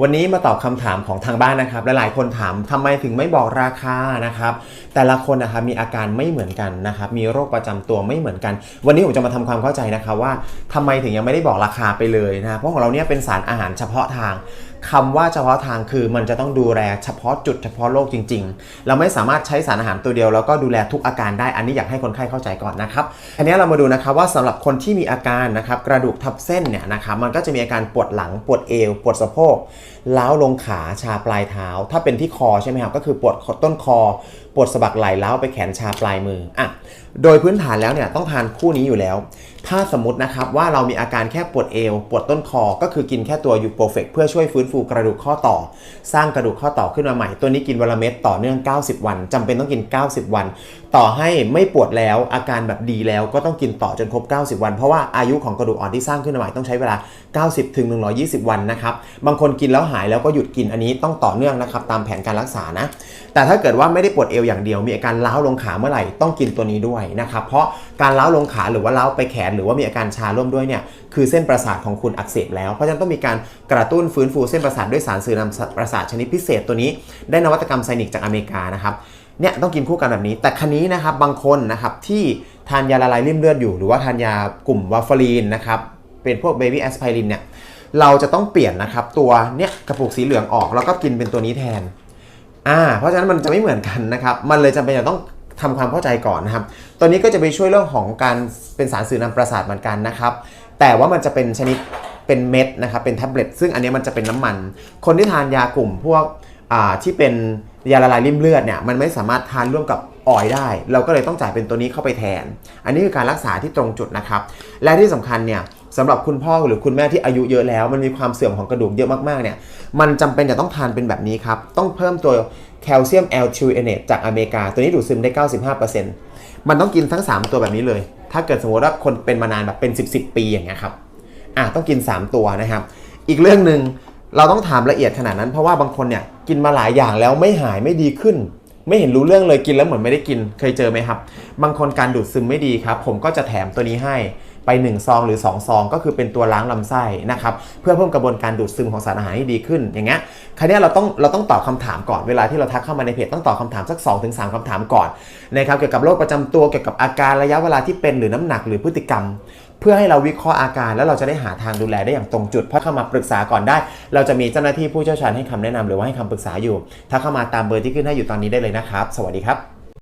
วันนี้มาตอบคำถามของทางบ้านนะครับ หลายๆคนถามทำไมถึงไม่บอกราคานะครับ แต่ละคนนะครับมีอาการไม่เหมือนกันนะครับ มีโรคประจำตัวไม่เหมือนกัน วันนี้ผมจะมาทำความเข้าใจนะครับว่าทำไมถึงยังไม่ได้บอกราคาไปเลยนะ เพราะของเราเนี่ยเป็นสารอาหารเฉพาะทาง คำว่าเฉพาะทางคือมันจะต้องดูแลเฉพาะจุดเฉพาะโรคจริง ๆ เราไม่สามารถใช้สารอาหารตัวเดียวแล้วก็ดูแลทุกอาการได้ อันนี้อยากให้คนไข้เข้าใจก่อนนะครับอันนี้เรามาดูนะครับว่าสำหรับคนที่มีอาการนะครับกระดูกทับเส้นเนี่ยนะครับมันก็จะมีอาการปวดหลังปวดเอว ปวดสะโพกล้าวลงขาชาปลายเท้า ถ้าเป็นที่คอใช่ไหมครับก็คือปวดต้นคอ ปวดสะบักไหล่ล้าวไปแขนชาปลายมืออะโดยพื้นฐานแล้วเนี่ยต้องทานคู่นี้อยู่แล้ว ถ้าสมมตินะครับว่าเรามีอาการแค่ปวดเอว ปวดต้นคอ ก็คือกินแค่ตัวยูโปรเฟกเพื่อช่วยฟื้นฟูกระดูกข้อต่อ สร้างกระดูกข้อต่อขึ้นมาใหม่ ตัวนี้กินวันละเม็ดต่อเนื่อง 90 วันจำเป็นต้องกิน 90 วัน ต่อให้ไม่ปวดแล้วอาการแบบดีแล้วก็ต้องกินต่อจนครบ 90 วัน เพราะว่าอายุของกระดูกอ่อนที่สร้างขึ้นมาใหม่ต้องใช้เวลา 90 ถึง 120 วันนะครับบางคนกินแล้วหายแล้วก็หยุดกินอันนี้ต้องต่อเนื่องนะครับตามแผนการรักษานะ แต่ถ้าเกิดว่าไม่ได้ปวดเอวอย่างเดียว มีอาการล้าวลงขาเมื่อไหร่ต้องกินตัวนี้ด้วยนะครับเพราะการล้าวลงขาหรือว่าล้าวไปแขนหรือว่ามีอาการชาร่วมด้วยเนี่ยคือเส้นประสาทของคุณอักเสบแล้วเพราะฉะนั้นต้องมีการกระตุ้นฟื้นฟูเส้นประสาทด้วยสารสื่อนำประสาทชนิดพิเศษตัวนี้ ได้นวัตกรรมไซนิกจากอเมริกานะครับเนี่ยต้องกินคู่กันแบบนี้ แต่คันนี้นะครับบางคนนะครับที่ทานยาละลายริ่มเลือดอยู่ หรือว่าทานยากลุ่มวาฟารีนนะครับเป็นพวกเบบี้แอสไพรินเนี่ยเราจะต้องเปลี่ยนนะครับตัวเนี่ยกระปุกสีเหลืองออกแล้วก็กินเป็นตัวนี้แทนอ่าเพราะฉะนั้นมันจะไม่เหมือนกันนะครับมันเลยจำเป็นจะต้องทำความเข้าใจก่อนนะครับตัวนี้ก็จะไปช่วยเรื่องของการเป็นสารสื่อนำประสาทเหมือนกันนะครับแต่ว่ามันจะเป็นชนิด เป็นเม็ดนะครับเป็นแท็บเล็ตซึ่งอันนี้มันจะเป็นน้ำมัน คนที่ทานยากลุ่มพวกที่เป็นยาละลายริ่มเลือดเนี่ยมันไม่สามารถทานร่วมกับออยได้ เราก็เลยต้องจ่ายเป็นตัวนี้เข้าไปแทน อันนี้คือการรักษาที่ตรงจุดนะครับ และที่สำคัญเนี่ยสำหรับคุณพ่อหรือคุณแม่ที่อายุเยอะแล้ว มันมีความเสื่อมของกระดูกเยอะมากๆเนี่ยมันจำเป็นจะต้องทานเป็นแบบนี้ครับ ต้องเพิ่มตัวแคลเซียม l 2 n a t e จากอเมริกา ตัวนี้ดูดซึมได้ 95%มันต้องกินทั้ง 3 ตัวแบบนี้เลย ถ้าเกิดสมมติว่าคนเป็นมานานแบบเป็น 10 10 ปีอย่างเงี้ยครับ อะต้องกิน 3 ตัวนะครับ อีกเรื่องหนึ่งเราต้องถามละเอียดขนาดนั้น เพราะว่าบางคนเนี่ยกินมาหลายอย่างแล้วไม่หายไม่ดีขึ้น ไม่เห็นรู้เรื่องเลยกินแล้วเหมือนไม่ได้กินเคยเจอไหมครับ บางคนการดูดซึมไม่ดีครับ ผมก็จะแถมตัวนี้ให้ไป 1 ซองหรือ 2 ซอง ก็คือเป็นตัวล้างลำไส้นะครับเพื่อเพิ่มกระบวนการดูดซึมของสารอาหารให้ดีขึ้น อย่างเงี้ยคราวนี้เราต้องเราต้องตอบคำถามก่อนเวลาที่เราทักเข้ามาในเพจต้องตอบคำถามสัก2-3คำถามก่อนนะครับเกี่ยวกับโรคประจำตัวเกี่ยวกับอาการระยะเวลาที่เป็นหรือน้ำหนักหรือพฤติกรรม เพื่อให้เราวิเคราะห์อาการแล้วเราจะได้หาทางดูแลได้อย่างตรงจุด เพราะเข้ามาปรึกษาก่อนได้ เราจะมีเจ้าหน้าที่ผู้เชี่ยวชาญให้คำแนะนำหรือว่าให้คำปรึกษาอยู่ ถ้าเข้ามาตามเบอร์ที่ขึ้นให้อยู่ตอนนี้ได้เลยนะครับ สวัสดีครับ